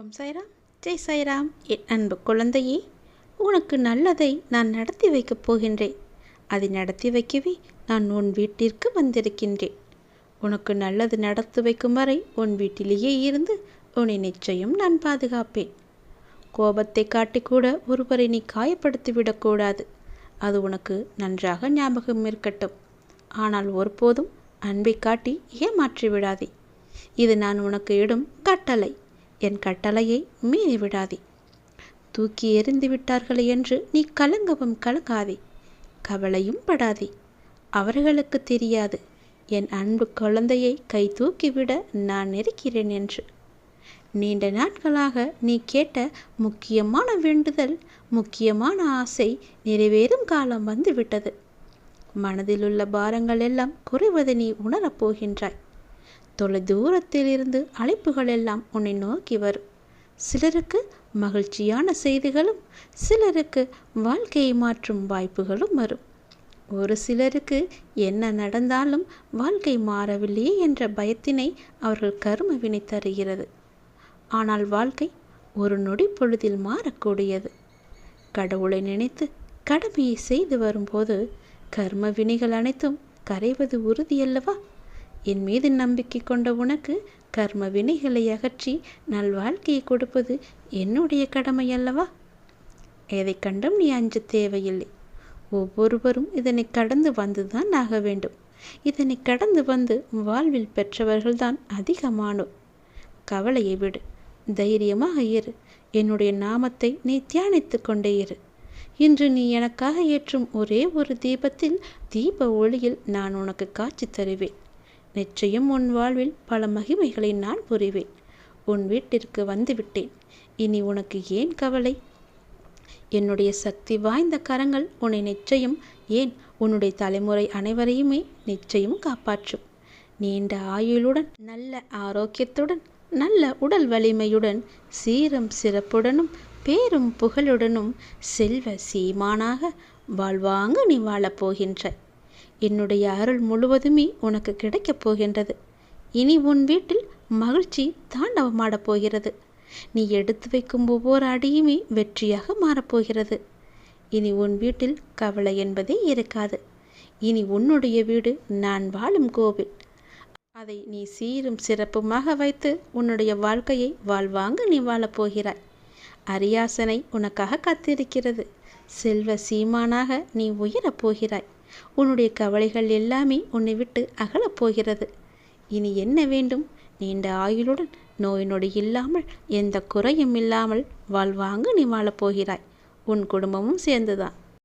ஓம் சாய்ராம். ஜெய் சாய்ராம். என் அன்பு குழந்தையே உனக்கு நல்லதை நான் நடத்தி வைக்கப் போகின்றேன். அதை நடத்தி வைக்கவே நான் உன் வீட்டிற்கு வந்திருக்கின்றேன். உனக்கு நல்லது நடத்தி வைக்கும் வரை உன் வீட்டிலேயே இருந்து உன்னை நிச்சயம் நான் பாதுகாப்பேன். கோபத்தை காட்டிக்கூட ஒருவரை நீ காயப்படுத்தி விடக்கூடாது. அது உனக்கு நன்றாக ஞாபகம் இருக்கட்டும். ஆனால் ஒருபோதும் அன்பை காட்டி ஏமாற்றி விடாதே இது நான் உனக்கு இடும் கட்டளை. என் கட்டளையை மீறி விடாதே. தூக்கி எறிந்து விட்டார்களே என்று நீ கலங்கவும் கலங்காதே. கவலையும் படாதே. அவர்களுக்கு தெரியாது. என் அன்பு குழந்தையை கை தூக்கிவிட நான் இருக்கிறேன் என்று. நீண்ட நாட்களாக நீ கேட்ட முக்கியமான வேண்டுதல் முக்கியமான ஆசை நிறைவேறும் காலம் வந்துவிட்டது. மனதிலுள்ள பாரங்கள் எல்லாம் குறைவதை நீ உணரப் போகின்றாய். தொலை தூரத்திலிருந்து அழைப்புகள் எல்லாம் உன்னை நோக்கி வரும். சிலருக்கு மகிழ்ச்சியான செய்திகளும் சிலருக்கு வாழ்க்கையை மாற்றும் வாய்ப்புகளும் வரும். ஒரு சிலருக்கு என்ன நடந்தாலும் வாழ்க்கை மாறவில்லையே என்ற பயத்தினை அவர்கள் கரும வினை தருகிறது. ஆனால் வாழ்க்கை ஒரு நொடி பொழுதில் மாறக்கூடியது. கடவுளை நினைத்து கடமையை செய்து வரும்போது கர்ம வினைகள் அனைத்தும் கரைவது உறுதியல்லவா என் மீது நம்பிக்கை கொண்ட உனக்கு கர்ம வினைகளை அகற்றி நல்வாழ்க்கையை கொடுப்பது என்னுடைய கடமை அல்லவா? எதை கண்டும் நீ அஞ்ச தேவையில்லை. ஒவ்வொருவரும் இதனை கடந்து வந்துதான் ஆக வேண்டும். இதனை கடந்து வந்து வாழ்வில் பெற்றவர்கள்தான் அதிகமானோர். கவலையை விடு. தைரியமாக இரு. என்னுடைய நாமத்தை நீ தியானித்து கொண்டே இரு. இன்று நீ எனக்காக ஏற்றும் ஒரே ஒரு தீபத்தில் தீப ஒளியில் நான் உனக்கு காட்சி தருவேன். நிச்சயம் உன் வாழ்வில் பல மகிமைகளை நான் புரிவேன். உன் வீட்டிற்கு வந்துவிட்டேன். இனி உனக்கு ஏன் கவலை? என்னுடைய சக்தி வாய்ந்த கரங்கள் உன்னை நிச்சயம் ஏன் உன்னுடைய தலைமுறை அனைவரையுமே நிச்சயம் காப்பாற்றும். நீண்ட ஆயுளுடன் நல்ல ஆரோக்கியத்துடன் நல்ல உடல் வலிமையுடன் சீரும் சிறப்புடனும் பேரும் புகழுடனும் செல்வ சீமானாக வாழ்வாங்க நீ வாழப்போகின்ற. என்னுடைய அருள் முழுவதுமே உனக்கு கிடைக்கப் போகின்றது. இனி உன் வீட்டில் மகிழ்ச்சி தாண்டவமாடப் போகிறது. நீ எடுத்து வைக்கும் ஒவ்வொரு அடியுமே வெற்றியாக மாறப்போகிறது இனி உன் வீட்டில் கவலை என்பதே இருக்காது. இனி உன்னுடைய வீடு நான் வாழும் கோவில். அதை நீ சீரும் சிறப்புமாக வைத்து உன்னுடைய வாழ்க்கையை வாழ்வாங்க நீ வாழப்போகிறாய் அரியாசனை உனக்காக காத்திருக்கிறது. செல்வ சீமானாக நீ உயரப் போகிறாய். உன்னுடைய கவலைகள் எல்லாமே உன்னை விட்டு அகலப் போகிறது. இனி என்ன வேண்டும்? நீண்ட ஆயுளுடன் நோய் நொடி இல்லாமல் எந்த குறையும் இல்லாமல் வாழ்வாங்க நீ வாழப் போகிறாய். உன் குடும்பமும் சேர்ந்துதான்.